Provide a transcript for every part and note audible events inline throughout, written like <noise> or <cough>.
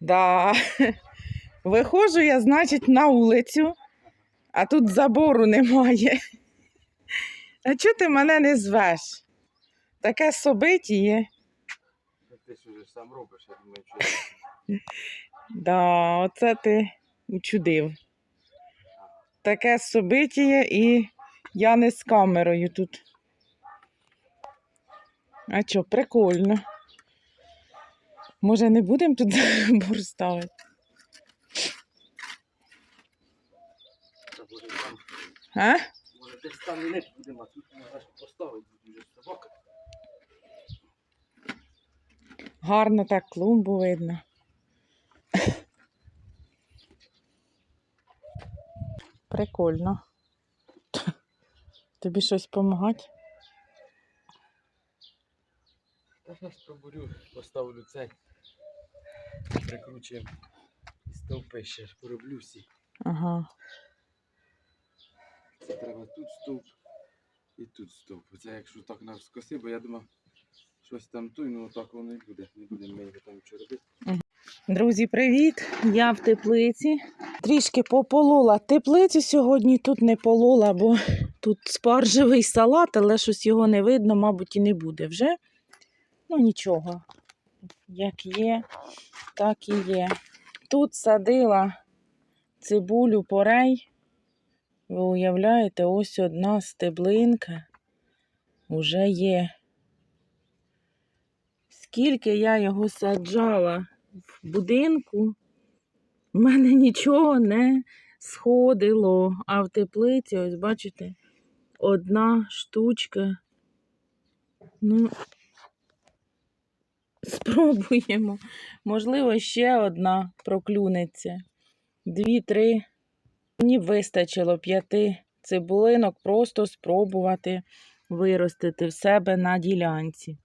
Да. Виходжу я, значить, на вулицю, а тут забору немає. А чого ти мене не звеш? Таке собитіє. Ти ж уже сам робиш, я думаю, що Да, оце ти учудив. Таке собитіє і я не з камерою тут. А що, прикольно. Може, не будемо тут забор <laughs> ставити? А? може десь там і не будемо, а тут можна поставити буде собака. Гарно так клумбу видно. Прикольно. Тобі щось допомагати? Та зараз пробурю, поставлю цей. Прикручуємо стовпи ще ж пороблю всі. Ага. Це треба тут стовп і тут стовп. Це якщо так навскоси, бо я думав, щось там той, ну так воно і буде. Не будемо ми там нічого робити. Друзі, привіт! Я в теплиці. Трішки пополола теплицю сьогодні. Тут не полола, бо тут спаржевий салат, але щось його не видно, мабуть, і не буде вже. Ну нічого. Як є, так і є. Тут садила цибулю порей. Ви уявляєте, ось одна стеблинка вже є. Скільки я його саджала в будинку, в мене нічого не сходило. А в теплиці, ось бачите, одна штучка. Ну, <laughs> спробуємо. Можливо, ще одна проклюнеться. Дві-три. Мені вистачило п'яти цибулинок просто спробувати виростити в себе на ділянці.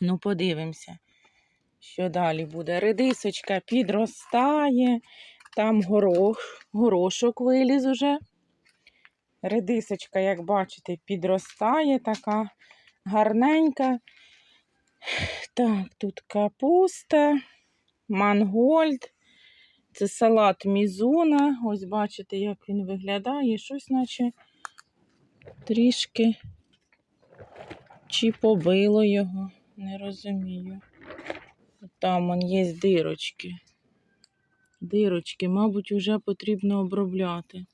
Ну, подивимося, що далі буде. Редисочка підростає, там горох, горошок виліз уже. Редисочка, як бачите, підростає така гарненька. Так, тут капуста, мангольд. Це салат мізуна. Ось бачите, як він виглядає. Щось, наче трішки чи побило його. Не розумію. Там он є дирочки. Дирочки, мабуть, вже потрібно обробляти.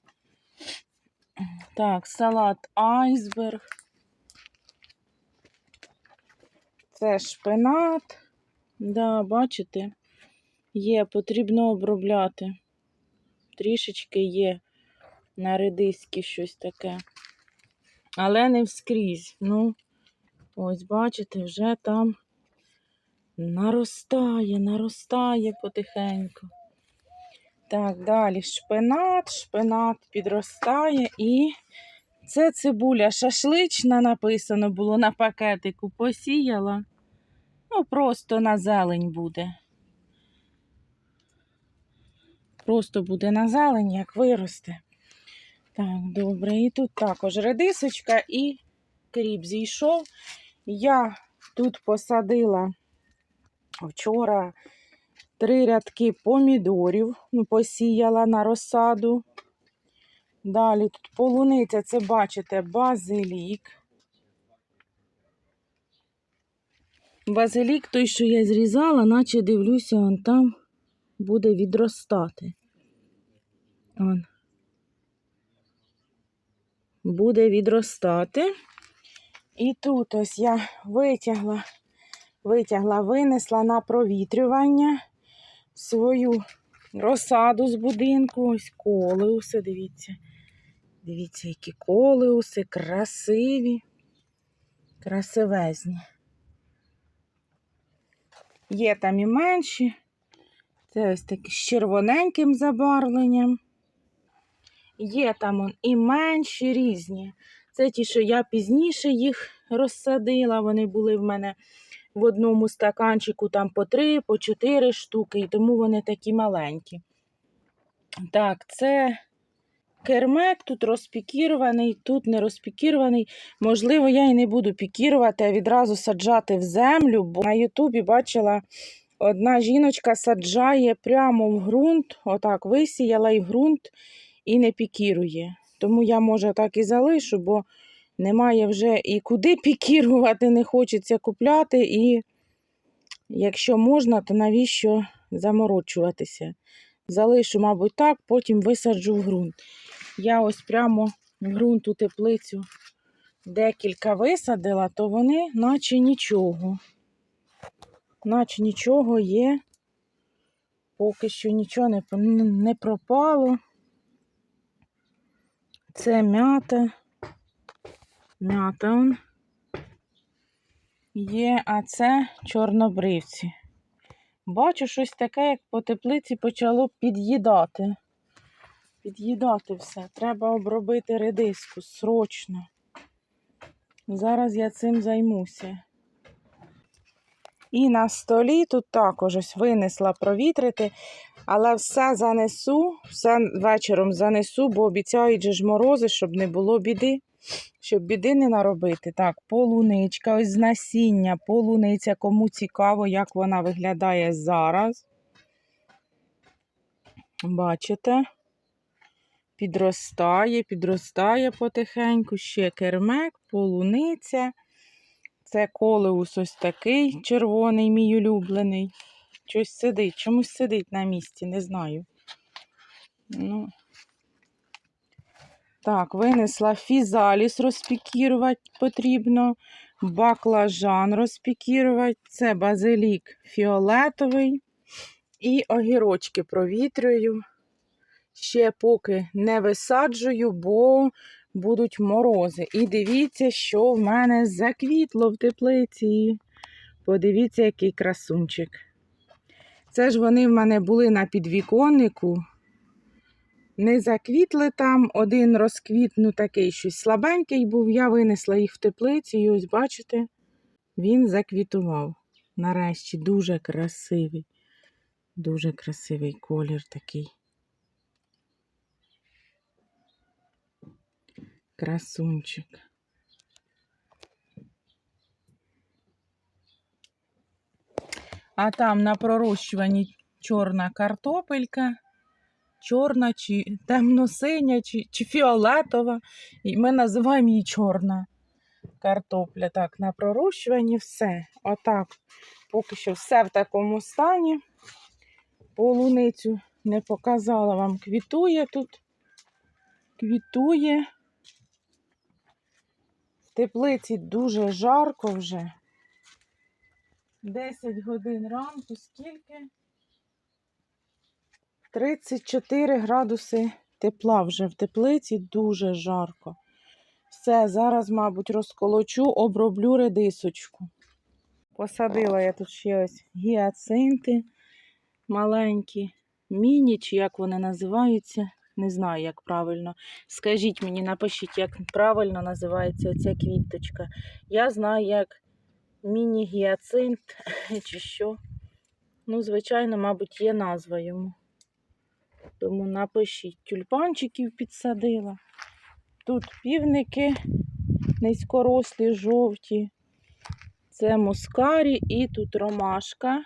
Так, салат айсберг. Це шпинат. Да, бачите, є, потрібно обробляти. Трішечки є на редиски щось таке. Але не вскрізь. Ну, ось бачите, вже там наростає, наростає потихеньку. Так, далі шпинат, шпинат підростає і це цибуля шашлична написано було на пакетику. Посіяла. Ну, просто на зелень буде. Просто буде на зелень, як виросте. Так, добре. І тут також редисочка і кріп зійшов. Я тут посадила вчора три рядки помідорів, ну, посіяла на розсаду. Далі тут полуниця, це бачите, базилік. Базилік той, що я зрізала, наче дивлюся, он там буде відростати. Он. Буде відростати. І тут ось я витягла, витягла, винесла на провітрювання свою розсаду з будинку. Ось колеуси, дивіться. Дивіться, які колеуси, красиві, красивезні. Є там і менші. Це ось такі з червоненьким забарвленням. Є там он і менші різні. Це ті, що я пізніше їх розсадила. Вони були в мене в одному стаканчику там по три, по чотири штуки, і тому вони такі маленькі. Так, це кермек тут розпікірований, тут не розпікірований. Можливо, я і не буду пікірувати, а відразу саджати в землю, бо на Ютубі бачила Одна жіночка саджає прямо в ґрунт, отак висіяла і в ґрунт і не пікірує. Тому я, може, так і залишу, бо немає вже і куди пікірувати, не хочеться купляти. І якщо можна, то навіщо заморочуватися? Залишу, мабуть, так, потім висаджу в ґрунт. Я ось прямо в ґрунт у теплицю декілька висадила, то вони наче нічого. Наче нічого є. Поки що нічого не, не пропало. Це м'ята. М'ята он є, а це чорнобривці. Бачу щось таке, як по теплиці почало під'їдати. Під'їдати все. Треба обробити редиску срочно. Зараз я цим займуся. І на столі тут також ось винесла провітрити, але все занесу, все вечором занесу, бо обіцяють же ж морози, щоб не було біди, щоб біди не наробити. Так, полуничка, ось з насіння, полуниця, кому цікаво, як вона виглядає зараз. Бачите? Підростає, підростає потихеньку, ще кермек, полуниця. Це колеус ось такий червоний, мій улюблений. Щось сидить, чомусь сидить на місці, не знаю. Ну. Так, винесла фізаліс розпікірувати потрібно. Баклажан розпікірувати. Це базилік фіолетовий. І огірочки провітрюю. Ще поки не висаджую, бо будуть морози. І дивіться, що в мене заквітло в теплиці. Подивіться, який красунчик. Це ж вони в мене були на підвіконнику. Не заквітли там, один розквіт, ну такий щось слабенький був. Я винесла їх в теплицю, і ось бачите, він заквітував. Нарешті дуже красивий, дуже красивий колір такий. Красунчик. А там на пророщуванні чорна картопелька, чорна чи темно-синя, чи, чи фіолетова. І ми називаємо її чорна картопля. Так, на пророщуванні все. Отак. Поки що все в такому стані. Полуницю не показала вам. Квітує тут. Квітує. Теплиці дуже жарко вже. 10 годин ранку, скільки? 34 градуси тепла вже в теплиці, дуже жарко. Все, зараз, мабуть, розколочу, оброблю редисочку. Посадила я тут ще ось гіацинти маленькі, міні, як вони називаються. Не знаю, як правильно. Скажіть мені, напишіть, як правильно називається ця квіточка. Я знаю, як міні-гіацинт <laughs> чи що. Ну, звичайно, мабуть, є назва йому. Тому напишіть, тюльпанчиків підсадила. Тут півники низькорослі, жовті. Це мускарі і тут ромашка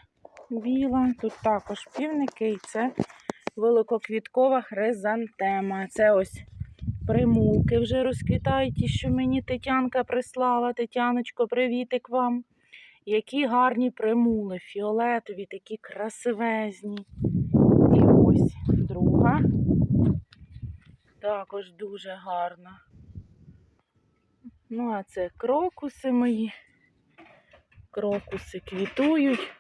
біла. Тут також півники і це великоквіткова хризантема. Це ось примулки вже розквітають, ті, що мені Тетянка прислала. Тетяночко, привітик вам. Які гарні примули, фіолетові, такі красивезні. І ось друга. Також дуже гарна. Ну, а це крокуси мої. Крокуси квітують.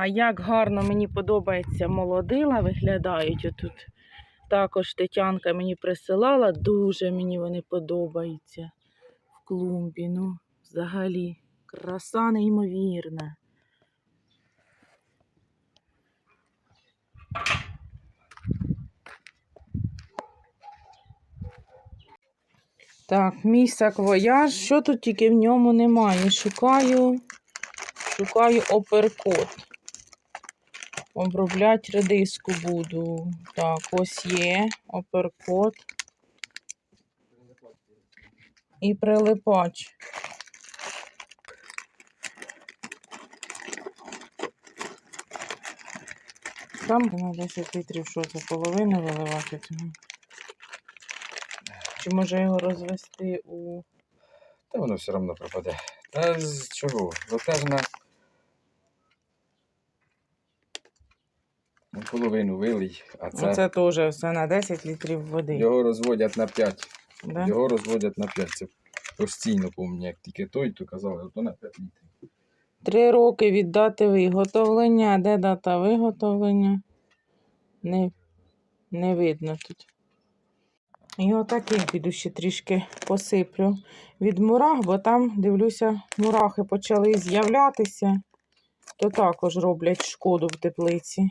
А як гарно мені подобається молодила, виглядають отут. Також Тетянка мені присилала, дуже мені вони подобаються в клумбі. Ну, взагалі, краса неймовірна. Так, мій саквояж. Що тут тільки в ньому немає? Шукаю, шукаю оперкот. Оброблять редиску буду. Так, ось є оперкот. І прилипач. Там на 10 літрів що за половину виливати. Чи може його розвести у... Та воно все одно пропаде. Та з чого? Затежна половину вилий, а це, Оце теж все на 10 літрів води. його розводять на 5. Да? Його розводять на 5. Це постійно пам'ятаю, як тільки той, то казали, то на 5 літрів. Три роки від дати виготовлення. Де дата виготовлення? Не, не видно тут. І отакий піду ще трішки посиплю від мурах, бо там, дивлюся, мурахи почали з'являтися, то також роблять шкоду в теплиці.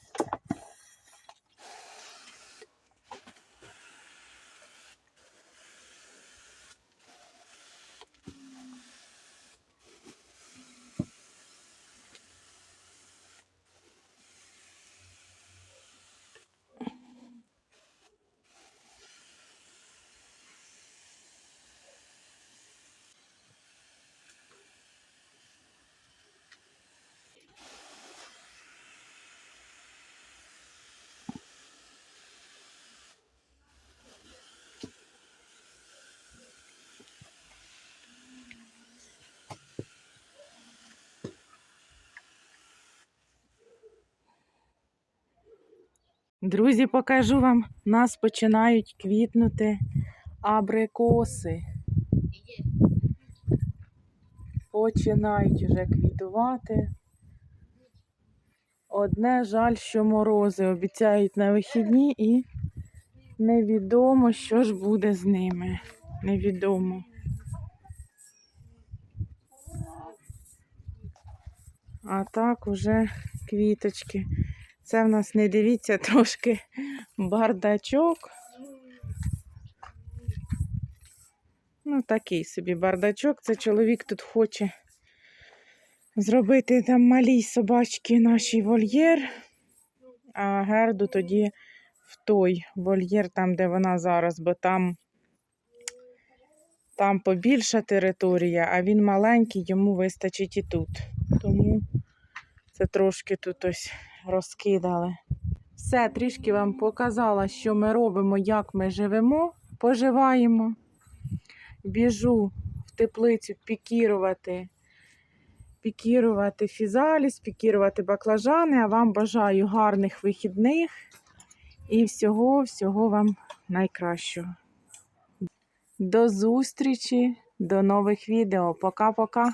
Друзі, покажу вам, нас починають квітнути абрикоси. Починають вже квітувати. Одне жаль, що морози обіцяють на вихідні і невідомо, що ж буде з ними. Невідомо. А так уже квіточки. Це в нас не дивіться трошки бардачок. Ну, такий собі бардачок. Це чоловік тут хоче зробити там малій собачки нашій вольєр, а герду тоді в той вольєр, там, де вона зараз, бо там, там побільша територія, а він маленький, йому вистачить і тут. Тому це трошки тут ось розкидали. Все, трішки вам показала, що ми робимо, як ми живемо, поживаємо. Біжу в теплицю пікірувати, пікірувати фізаліс, пікірувати баклажани. А вам бажаю гарних вихідних і всього-всього вам найкращого. До зустрічі, до нових відео. Пока-пока.